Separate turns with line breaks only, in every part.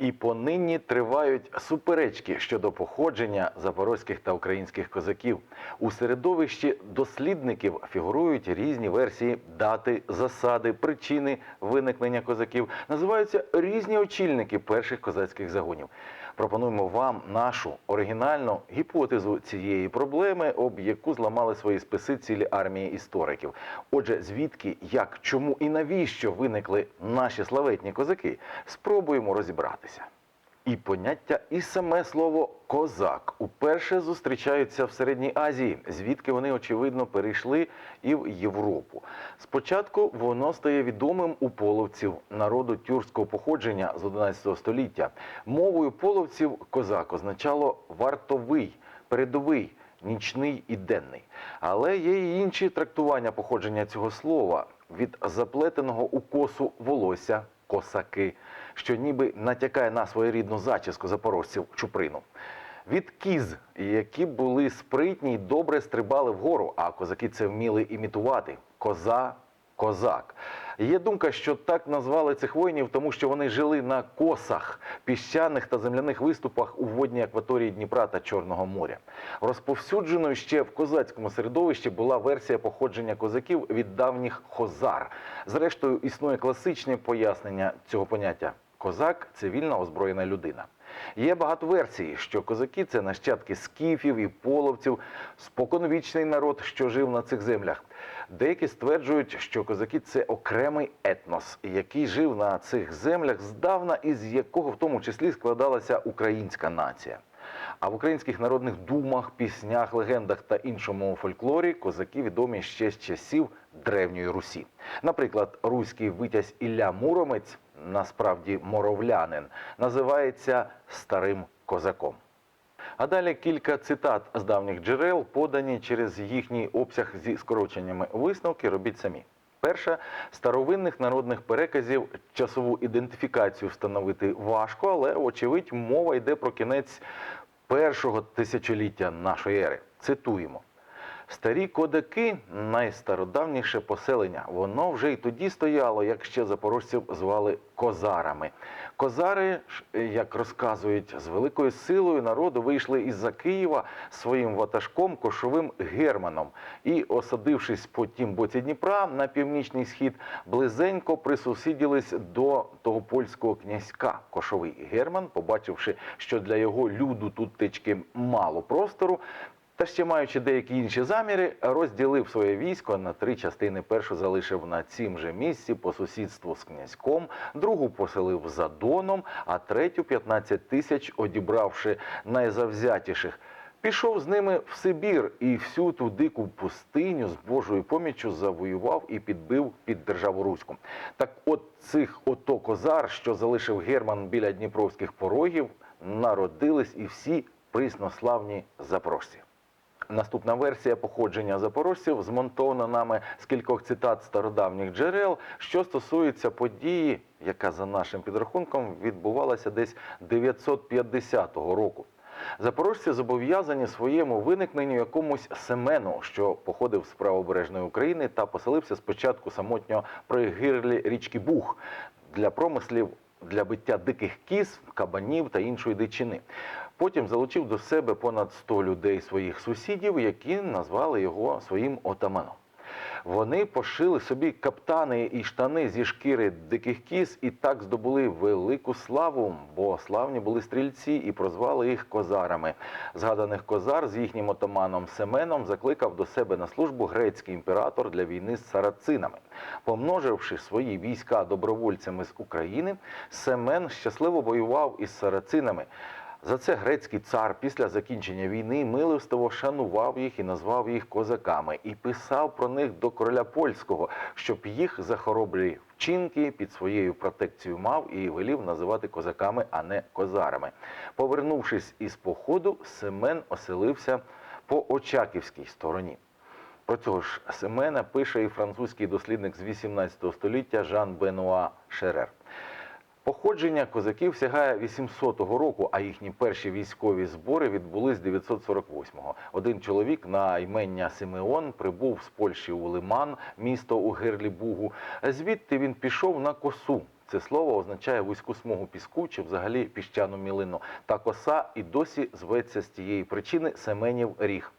І понині тривають суперечки щодо походження запорозьких та українських козаків. У середовищі дослідників фігурують різні версії дати, засади, причини виникнення козаків. Називаються різні очільники перших козацьких загонів. Пропонуємо вам нашу оригінальну гіпотезу цієї проблеми, об яку зламали свої списи цілі армії істориків. Отже, звідки, як, чому і навіщо виникли наші славетні козаки, спробуємо розібратися. І поняття, і саме слово козак уперше зустрічаються в Середній Азії, звідки вони очевидно перейшли і в Європу. Спочатку воно стає відомим у половців народу тюркського походження з 11 століття. Мовою половців козак означало вартовий, передовий. Нічний і денний, але є й інші трактування походження цього слова від заплетеного у косу волосся косаки, що ніби натякає на своєрідну зачіску запорожців Чуприну. Від кіз, які були спритні й добре стрибали вгору, а козаки це вміли імітувати. Коза, козак. Є думка, що так назвали цих воїнів, тому що вони жили на косах, піщаних та земляних виступах у водній акваторії Дніпра та Чорного моря. Розповсюдженою ще в козацькому середовищі була версія походження козаків від давніх хозар. Зрештою, існує класичне пояснення цього поняття. Козак це вільно озброєна людина. Є багато версій, що козаки це нащадки скіфів і половців, споконвічний народ, що жив на цих землях. Деякі стверджують, що козаки це окремий етнос, який жив на цих землях здавна, і з якого в тому числі складалася українська нація. А в українських народних думах, піснях, легендах та іншому фольклорі козаки відомі ще з часів Древньої Русі. Наприклад, руський витязь Ілля Муромець, насправді моровлянин, називається старим козаком. А далі кілька цитат з давніх джерел, подані через їхній обсяг зі скороченнями висновки. Робіть самі. Перша старовинних народних переказів часову ідентифікацію встановити важко, але очевидь мова йде про кінець першого тисячоліття нашої ери. Цитуємо. Старі кодаки найстародавніше поселення. Воно вже й тоді стояло, як ще запорожців звали козарами. Козари, як розказують, з великою силою народу вийшли із-за Києва своїм ватажком кошовим германом і, осадившись по тім боці Дніпра на північний схід, близенько присусіділись до того польського князька. Кошовий герман, побачивши, що для його люду тут тички мало простору. Та ще маючи деякі інші заміри, розділив своє військо на три частини. Першу залишив на цім же місці по сусідству з князьком, другу поселив за Доном, а третю 15 тисяч, одібравши найзавзятіших. Пішов з ними в Сибір і всю ту дику пустиню з Божою поміччю завоював і підбив під державу Руську. Так от цих ото козар, що залишив Герман біля дніпровських порогів, народились і всі приснославні запорожці. Наступна версія походження запорожців змонтована нами з кількох цитат стародавніх джерел, що стосується події, яка за нашим підрахунком відбувалася десь 950 року. Запорожці зобов'язані своєму виникненню якомусь Семену, що походив з правобережної України та поселився спочатку самотньо при гирлі річки Буг для промислів для биття диких кіз, кабанів та іншої дичини. Потім залучив до себе понад 100 людей своїх сусідів, які назвали його своїм отаманом. Вони пошили собі каптани і штани зі шкіри диких кіз і так здобули велику славу, бо славні були стрільці і прозвали їх козарами. Згаданих козар з їхнім отаманом Семеном закликав до себе на службу грецький імператор для війни з сарацинами. Помноживши свої війська добровольцями з України, Семен щасливо воював із сарацинами. За це грецький цар після закінчення війни милостиво шанував їх і назвав їх козаками, і писав про них до короля польського, щоб їх за хоробрі вчинки під своєю протекцією мав і велів називати козаками, а не козарами. Повернувшись із походу, Семен оселився по Очаківській стороні. Про цього ж Семена пише і французький дослідник з 18 століття Жан Бенуа Шерер. Походження козаків сягає 800-го року, а їхні перші військові збори відбулись 948-го. Один чоловік на імення Симеон прибув з Польщі у Лиман, місто у гирлі Бугу. Звідти він пішов на косу. Це слово означає вузьку смугу піску чи взагалі піщану мілину. Та коса і досі зветься з тієї причини Семенів ріг.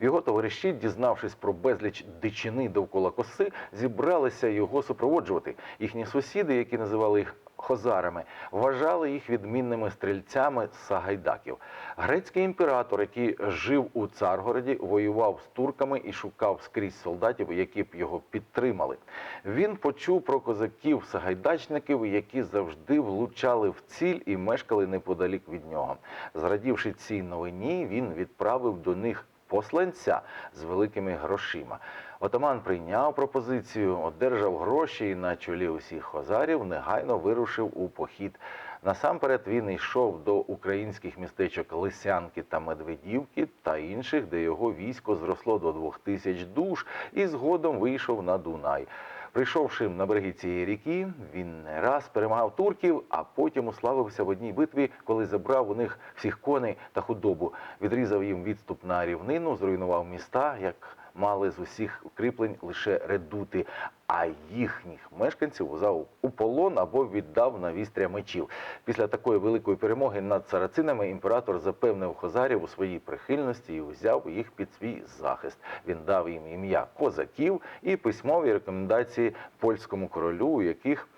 Його товариші, дізнавшись про безліч дичини довкола коси, зібралися його супроводжувати. Їхні сусіди, які називали їх хозарами, вважали їх відмінними стрільцями Сагайдаків. Грецький імператор, який жив у Царгороді, воював з турками і шукав скрізь солдатів, які б його підтримали. Він почув про козаків сагайдачників, які завжди влучали в ціль і мешкали неподалік від нього. Зрадівши цій новині, він відправив до них посланця з великими грошима. Отаман прийняв пропозицію, одержав гроші і на чолі усіх хозарів негайно вирушив у похід. Насамперед він йшов до українських містечок Лисянки та Медведівки та інших, де його військо зросло до двох тисяч душ, і згодом вийшов на Дунай. Прийшовши на береги цієї ріки, він не раз перемагав турків, а потім уславився в одній битві, коли забрав у них всіх коней та худобу, відрізав їм відступ на рівнину, зруйнував міста, як мали з усіх укріплень лише редути, а їхніх мешканців узяв у полон або віддав на вістря мечів. Після такої великої перемоги над царацинами імператор запевнив хозарів у своїй прихильності і узяв їх під свій захист. Він дав їм ім'я козаків і письмові рекомендації польському королю, у яких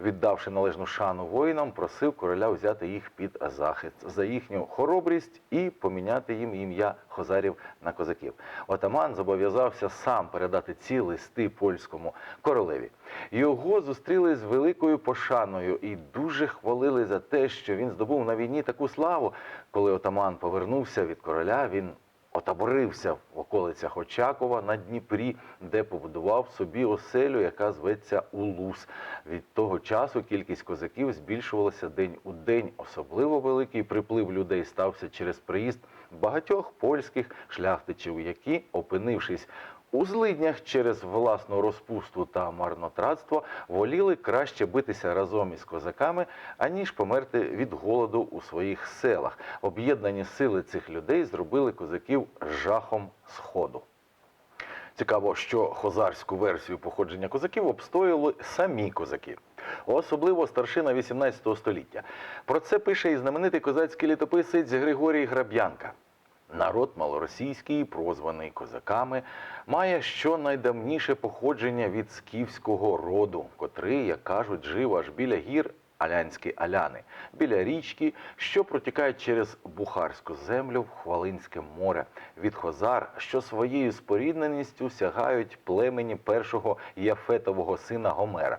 віддавши належну шану воїнам, просив короля взяти їх під захист за їхню хоробрість і поміняти їм ім'я хозарів на козаків. Отаман зобов'язався сам передати ці листи польському королеві. Його зустріли з великою пошаною і дуже хвалили за те, що він здобув на війні таку славу. Коли отаман повернувся від короля, він отаборився в околицях Очакова на Дніпрі, де побудував собі оселю, яка зветься Улус. Від того часу кількість козаків збільшувалася день у день. Особливо великий приплив людей стався через приїзд багатьох польських шляхтичів, які, опинившись у злиднях через власну розпусту та марнотратство воліли краще битися разом із козаками, аніж померти від голоду у своїх селах. Об'єднані сили цих людей зробили козаків жахом сходу. Цікаво, що хозарську версію походження козаків обстояли самі козаки, особливо старшина 18 століття. Про це пише і знаменитий козацький літописець Григорій Граб'янка. Народ малоросійський, прозваний козаками, має щонайдавніше походження від скіфського роду, котрий, як кажуть, жив аж біля гір Алянські Аляни, біля річки, що протікають через Бухарську землю в Хвалинське море, від хозар, що своєю спорідненістю сягають племені першого Яфетового сина Гомера.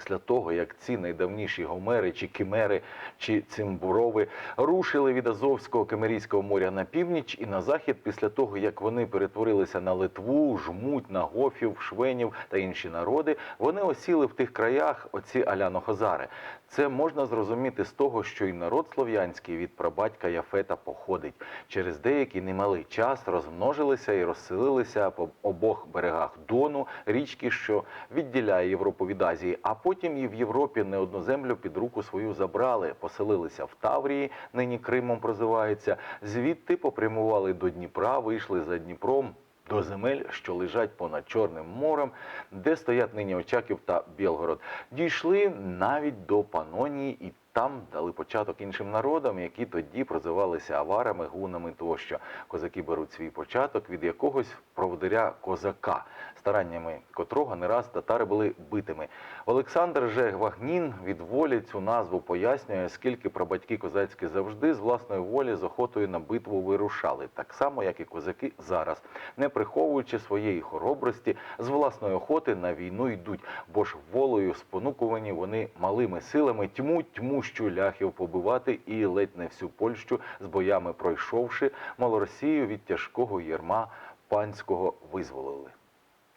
Після того, як ці найдавніші гомери, чи кимери, чи цимбурови рушили від Азовського Кемерійського моря на північ і на захід, після того як вони перетворилися на Литву, жмуть на гофів, швенів та інші народи, вони осіли в тих краях оці алянохозари. Це можна зрозуміти з того, що і народ слов'янський від прабатька Яфета походить. Через деякий немалий час розмножилися і розселилися по обох берегах Дону, річки, що відділяє Європу від Азії, а потім і в Європі не одну землю під руку свою забрали, поселилися в Таврії, нині Кримом прозивається. Звідти попрямували до Дніпра, вийшли за Дніпром. До земель, що лежать понад Чорним морем, де стоять нині Очаків та Білгород, дійшли навіть до Панонії і там дали початок іншим народам, які тоді прозивалися аварами, гунами тощо. Козаки беруть свій початок від якогось проводиря козака, стараннями котрого не раз татари були битими. Олександр же Гвагнін від волі цю назву пояснює, скільки прабатьки козацькі завжди з власної волі з охотою на битву вирушали, так само як і козаки зараз, не приховуючи своєї хоробрості, з власної охоти на війну йдуть, бо ж волею спонукувані вони малими силами тьму тьмущу ляхів побивати і ледь не всю Польщу з боями пройшовши, малоросію від тяжкого єрма панського визволили.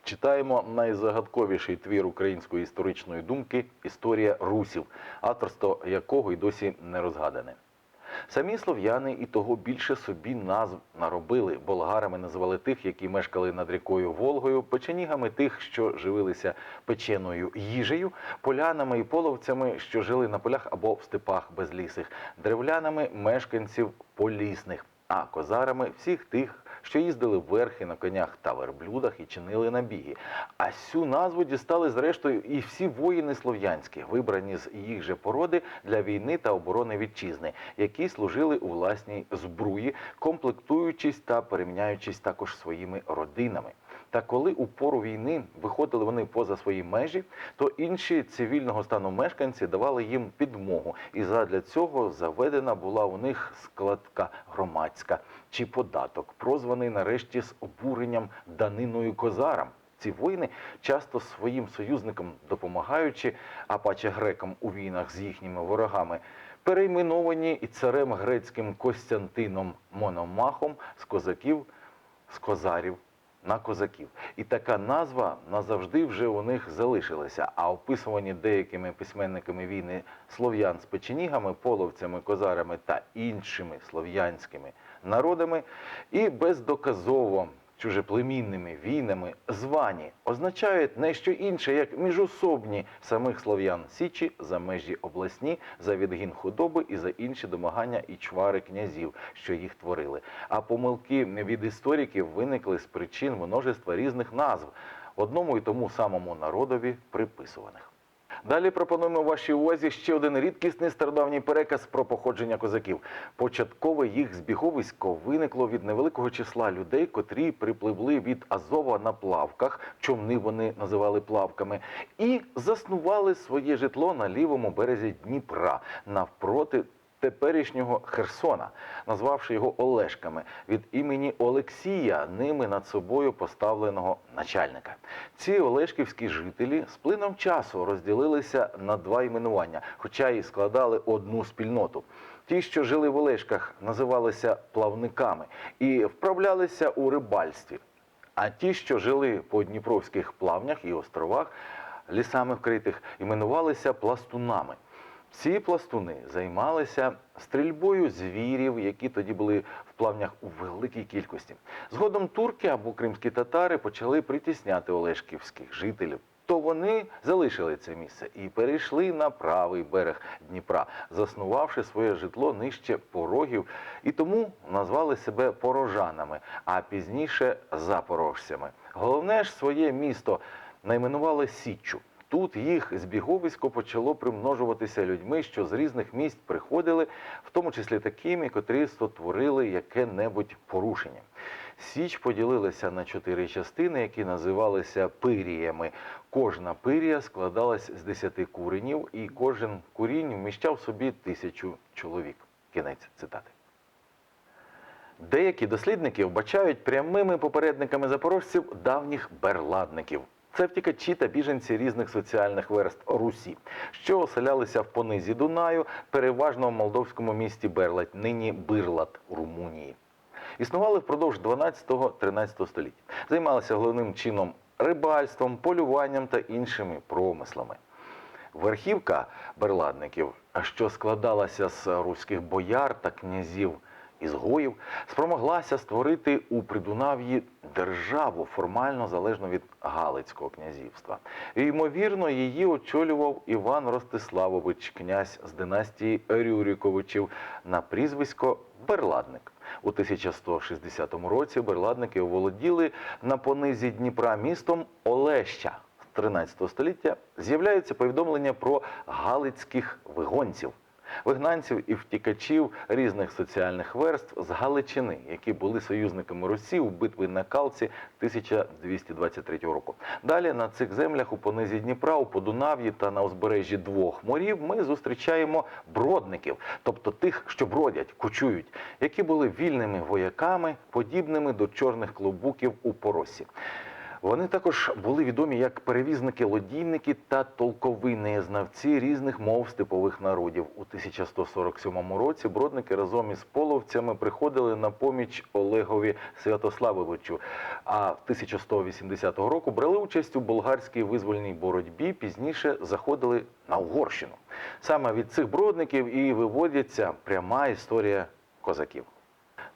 Читаємо найзагадковіший твір української історичної думки Історія русів, авторство якого й досі не розгадане. Самі слов'яни і того більше собі назв наробили. Болгарами називали тих, які мешкали над рікою Волгою, печенігами тих, що живилися печеною їжею, полянами і половцями, що жили на полях або в степах безлісих, древлянами мешканців полісних, а козарами всіх тих, що їздили верхи на конях та верблюдах і чинили набіги. А цю назву дістали зрештою і всі воїни слов'янські, вибрані з їх же породи для війни та оборони вітчизни, які служили у власній збруї, комплектуючись та переміняючись також своїми родинами. Та коли у пору війни виходили вони поза свої межі, то інші цивільного стану мешканці давали їм підмогу, і задля цього заведена була у них складка громадська чи податок, прозваний нарешті з обуренням даниною козарам. Ці воїни часто своїм союзникам допомагаючи, а паче грекам у війнах з їхніми ворогами, перейменовані і царем грецьким Костянтином Мономахом з козаків, з козарів на козаків. І така назва назавжди вже у них залишилася. А описувані деякими письменниками війни слов'ян з печенігами, половцями, козарами та іншими слов'янськими народами, і бездоказово чужеплемінними війнами звані означають не що інше, як міжособні самих слов'ян січі за межі обласні, за відгін худоби і за інші домагання і чвари князів, що їх творили. А помилки від істориків виникли з причин множества різних назв одному і тому самому народові приписуваних. Далі пропонуємо вашій увазі ще один рідкісний стародавній переказ про походження козаків. Початкове їх збіговисько виникло від невеликого числа людей, котрі припливли від Азова на плавках, човни вони називали плавками, і заснували своє житло на лівому березі Дніпра навпроти теперішнього Херсона, назвавши його Олешками від імені Олексія, ними над собою поставленого начальника. Ці олешківські жителі з плином часу розділилися на два іменування, хоча і складали одну спільноту. Ті, що жили в Олешках, називалися плавниками і вправлялися у рибальстві. А ті, що жили по дніпровських плавнях і островах, лісами вкритих, іменувалися пластунами. Ці пластуни займалися стрільбою звірів, які тоді були в плавнях у великій кількості. Згодом турки або кримські татари почали притісняти олешківських жителів. То вони залишили це місце і перейшли на правий берег Дніпра, заснувавши своє житло нижче порогів, і тому назвали себе порожанами, а пізніше запорожцями. Головне ж своє місто найменували Січчю. Тут їх збіговисько почало примножуватися людьми, що з різних місць приходили, в тому числі такими, котрі сотворили яке-небудь порушення. Січ поділилася на чотири частини, які називалися пиріями. Кожна пирія складалась з десяти куренів, і кожен курінь вміщав собі тисячу чоловік. Кінець цитати. Деякі дослідники вбачають прямими попередниками запорожців давніх берладників. Це втікачі та біженці різних соціальних верств Русі, що оселялися в понизі Дунаю, переважно в молдовському місті Берлать, нині Бирлат Румунії. Існували впродовж 12-13 століть. Займалися головним чином рибальством, полюванням та іншими промислами. Верхівка берладників, що складалася з руських бояр та князів ізгоїв, спромоглася створити у Придунав'ї державу формально залежну від Галицького князівства. І, ймовірно, її очолював Іван Ростиславович, князь з династії Рюриковичів на прізвисько Берладник. У 1160 році берладники оволоділи на понизі Дніпра містом Олеща. З 13 століття з'являються повідомлення про галицьких вигонців, вигнанців і втікачів різних соціальних верств з Галичини, які були союзниками Русі у битві на Калці 1223 року. Далі на цих землях у понизі Дніпра, у Подунав'ї та на узбережжі двох морів ми зустрічаємо бродників, тобто тих, що бродять, кочують, які були вільними вояками, подібними до чорних клобуків у поросі. Вони також були відомі як перевізники-лодійники та толковини, знавці різних мов степових народів. У 1147 році бродники разом із половцями приходили на поміч Олегові Святославовичу. А в 1180 року брали участь у болгарській визвольній боротьбі. Пізніше заходили на Угорщину. Саме від цих бродників і виводиться пряма історія козаків.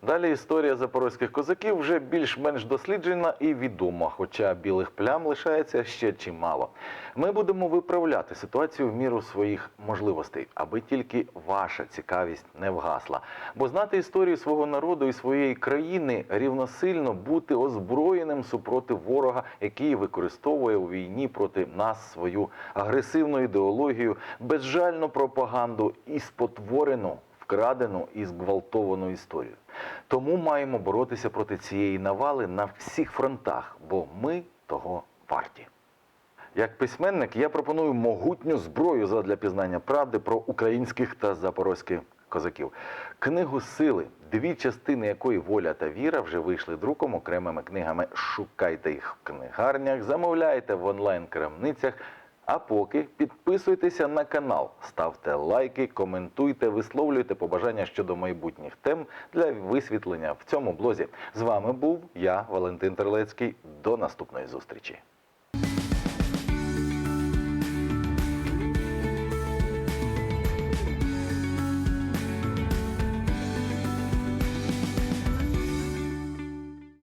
Далі історія запорозьких козаків вже більш-менш досліджена і відома, хоча білих плям лишається ще чимало. Ми будемо виправляти ситуацію в міру своїх можливостей, аби тільки ваша цікавість не вгасла. Бо знати історію свого народу і своєї країни рівносильно бути озброєним супроти ворога, який використовує у війні проти нас свою агресивну ідеологію, безжальну пропаганду і спотворену вкрадену і зґвалтовану історію. Тому маємо боротися проти цієї навали на всіх фронтах, бо ми того варті. Як письменник я пропоную могутню зброю задля пізнання правди про українських та запорозьких козаків. Книгу сили, дві частини якої воля та віра вже вийшли друком окремими книгами. Шукайте їх в книгарнях, замовляйте в онлайн-крамницях. А поки підписуйтеся на канал, ставте лайки, коментуйте, висловлюйте побажання щодо майбутніх тем для висвітлення в цьому блозі. З вами був я, Валентин Терлецький. До наступної зустрічі.